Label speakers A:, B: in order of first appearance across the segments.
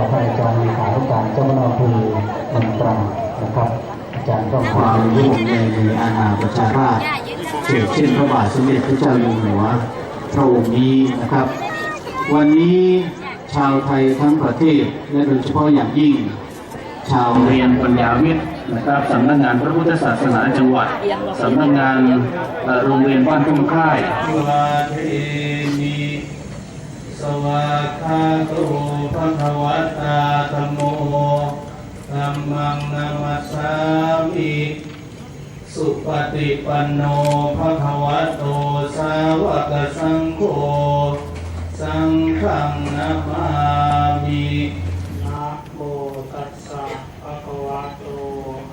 A: กท่านอาจารย์เลขาธิการเจ้าคณะอำเภอเมืองตรังนะครับ อาจารย์ก็
B: ควาวา
A: มม
B: ยิ่งในมีอาณาประชาราชเฉกเช่นพระบาทสมเด็จพระเจ้าอยู่หัวพระองค์นี้นะครับ วันนี้ชาวไทยทั้งประเทศและโดยเฉพาะอย่างยิ่ง ชาว
C: เรียนปัญญาวิทย์นะครับสำนักงานพระพุทธศาสนาจังหวัดสำนักงานโรงเรียนบ้านทุ่งค่าย
D: วาเทมิสวา กขาโตภะคะวะตาธัมโมธัมมังนามัสสามิสุปฏิปันโนภะคะวะโตสาวกสังโฆสังฆังนามามิ
E: นะโมตัสสะภะคะวะโต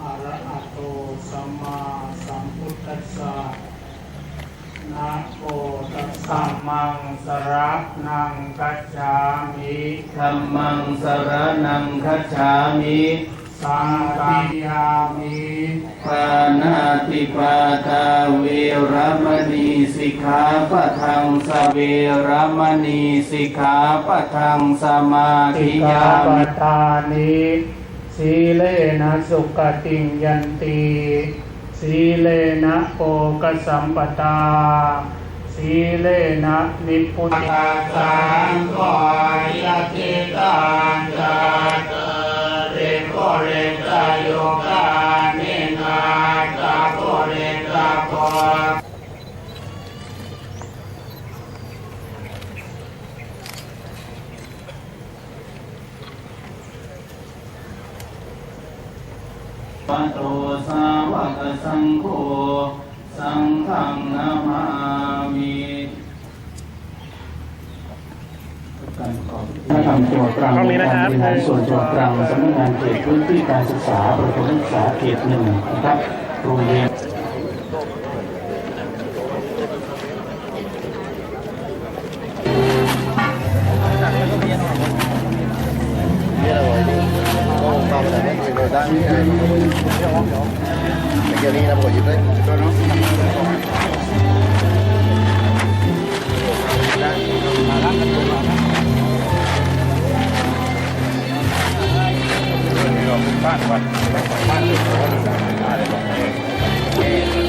E: อะระหะโตสัมมาสัมพุทธัสสะนะโม สสะมังสระนังกัจฉามิ
D: ธัมมังสรนังคัจฉามิ
E: สังฆังยามิ
D: ปานาติปาตาเวรมณีสิกขาปะทังสเวรมณีสิกขาปะทังสมา
E: ติ
D: ธิ
E: กายาป
D: มิ
E: ทานิสีเลนะสุขติงยันติสีเลนะโปกสัมปตา สีเลนะนิพุติ
D: สังขอยติตานจัตเรโกเรตโยกานินาตาโกเรตาโกปะโตสาวกสังโฆ สังฆังนามามิ
A: คณะกรรมจังหวัดตรังองค์การบริหารส่วนจังหวัดตรังสำนักงานเขตพื้นที่การศึกษาประถมศึกษาเขตหนึ่งนะครับโรงเรียน
F: เกี่
D: ยวนี้นะผมา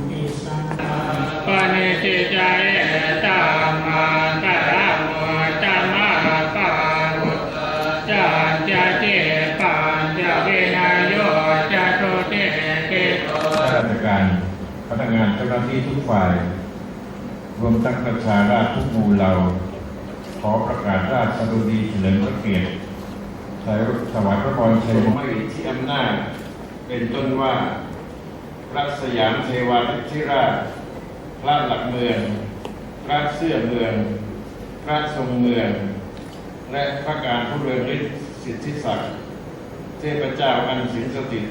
E: กโต
G: ข้าราชการพนักงานเจ้าหน้าที่ทุกฝ่าย รวมทั้งประชาราษฎร์ทุกหมู่เหล่าขอประกาศราชดุดีเฉลิมพระเกียรติถวายพระพรเชัยมงคลที่อำนาจ เป็นต้นว่าพระสยามเทวาธิราช พระหลักเมือง พระเสื้อเมือง พระทรงเมือง และพระการผู้เรืองฤทธิ์สิทธิศักดิ์เทพเจ้าอันสิงสถิต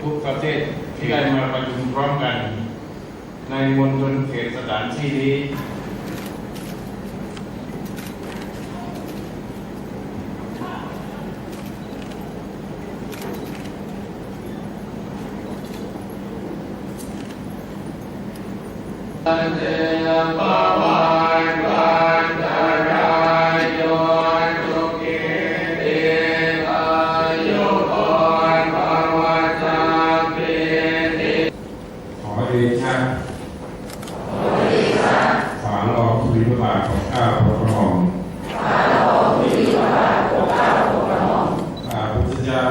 G: ทุกประเทศที่ได้มาประชุมพร้อมกัน ในมณฑลเขตสถานที่นี้
D: เตยปวันวันตรายโยสุขิติอายุกรภวสั พพิติ
G: ขอเดชะฝาลองทุลีพระบาทของพระองค์ฝาลองทุลีพระบาทของพระองค์ข้าพุทธเจ้า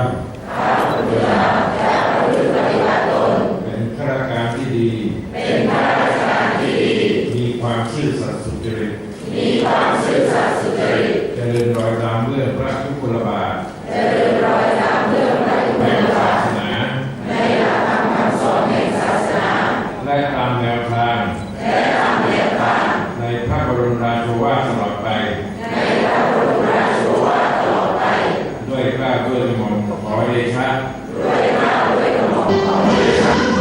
G: ข้าพุทธเจ้าจะปฏิบัติตนเป็นข้าราชการที่ดี เป็นข้าราชการที่ดี มีความซื่อสัตย์สุจริต มีความซื่อสัตย์สุจริต เจริญรอยตามเรื่องพระทุกขลบาท เจริญรอยตามเรื่องพระทุกขลบาทในศาสนา และตามแนวทางในพระบรมราโชวาทตลอดไป ในพระบรมราโชวาทตลอดไป ด้วยกล้าด้วยกระหม่อมขอเดชะ
H: ค่ะ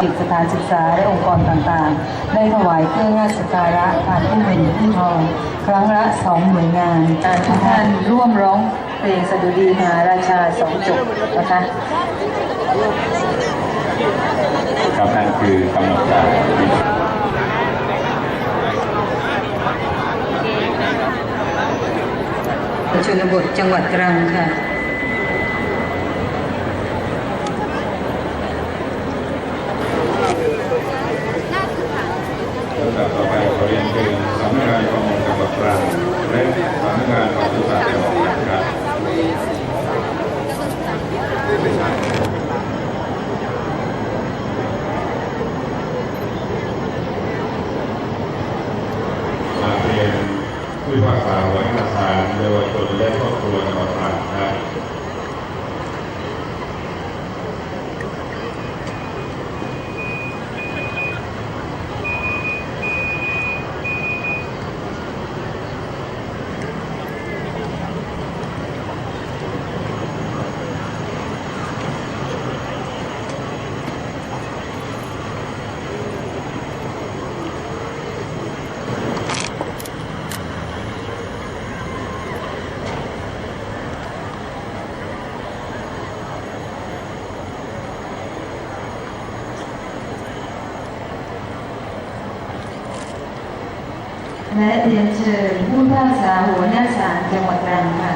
H: เริ่มจิตสถานศึกษาและองค์กรต่างๆ ได้ถวายเครื่องราชการะผ่านผู้เป็นผู้ทอง ครั้งละสองหน่วยงานการทุกท่านร่วมร้องเพลงสดุดีมหาราชาสองจบนะคะ
G: ครับนั่นคือกำหนดการ
H: ชนบทจังหวัดตรังค่ะ
G: ลำดับต่อไปขอเรียนเชิญสำนักงานประมงจังหวัดตรังและสำนักงานปศุสัตว์จังหวัดตรังครับ มาเรียนผู้พิพากษาหัวหน้าศาลเยาวชนและครอบครัวจังหวัดตรังครับ
H: และเรียนเชิญผู้พิพากษาหัวหน้าศาลจังหวัดตรังค่ะ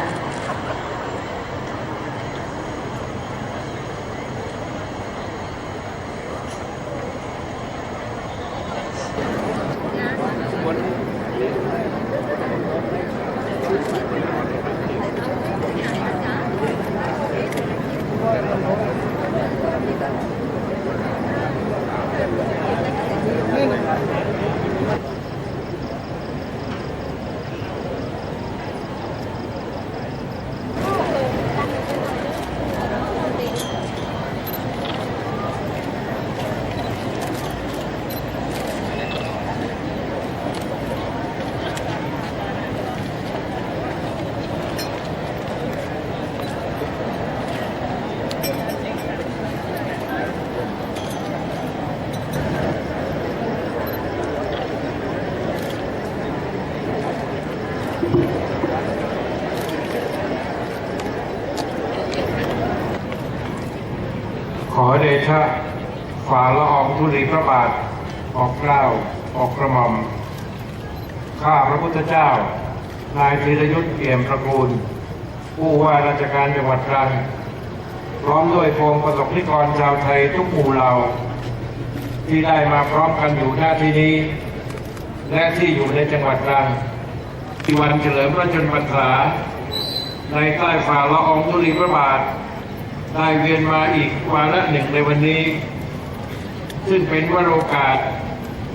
G: พระบาท ออกเกล้าออกกระหม่อม ข้าพระพุทธเจ้า นายธีรยุทธ์เอี่ยมประกูล ผู้ว่าราชการจังหวัดตรัง พร้อมด้วยพงประสบนิกรชาวไทยทุกหมู่เหล่า ที่ได้มาพร้อมกันอยู่หน้าที่นี้ และที่อยู่ในจังหวัดตรังที่วันเฉลิมพระชนมพรรษาในใต้ฝ่าละอองธุลีพระบาทได้เวียนมาอีกวาระหนึ่งในวันนี้ ซึ่งเป็นวโรกาส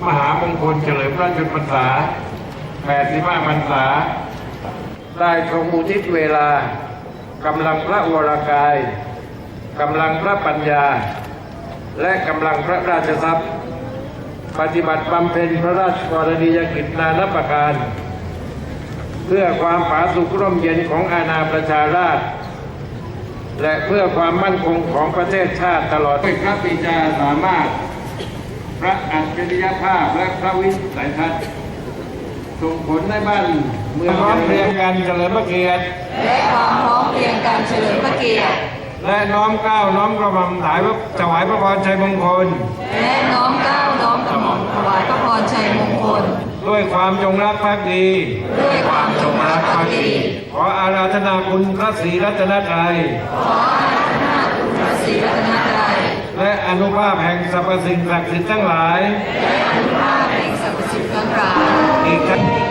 G: มหามงคลเฉลิมพระชนมพรรษา 85 พรรษา ได้ทรงอุทิศเวลากำลังพระวรากายกำลังพระปัญญา และกำลังพระราชทรัพย์ ปฏิบัติบำเพ็ญพระราชกรณียกิจนานับประการ เพื่อความผาสุกร่มเย็นของอาณาประชาราชและเพื่อความมั่นคงของประเทศชาติตลอดด้วยพระปิจาสามารถ พระอัจฉริยภาพและพระวิสัยทัศน์ส่งผลในบ้านเมืองพร้อมเพรียงกันเฉลิมพระเกียรติ
H: และความพร้อมเพรียงกันเฉลิมพระเกียรติ
G: และน้อมเกล้าน้อมกระหม่อมถวายพระถวายพระพรชัยมงคล
H: และน้อมเกล้าน้อมกระหม่อมถวายพระพรชัยมงคล
G: ด้วยความจงรักภักดี
H: ด้วยความจงรักภักดี
G: ขออาราธนาคุณพระศรีรัตนตรัย
H: พระศรีรัตนตรัย
G: และอนุภาพแห่งสรรพสิ่งศักดิ์สิทธิ์ทั้งหลาย
H: และอนุภาพแห่งสรรพสิ่งทั้งหลาย
G: อีกทั้ง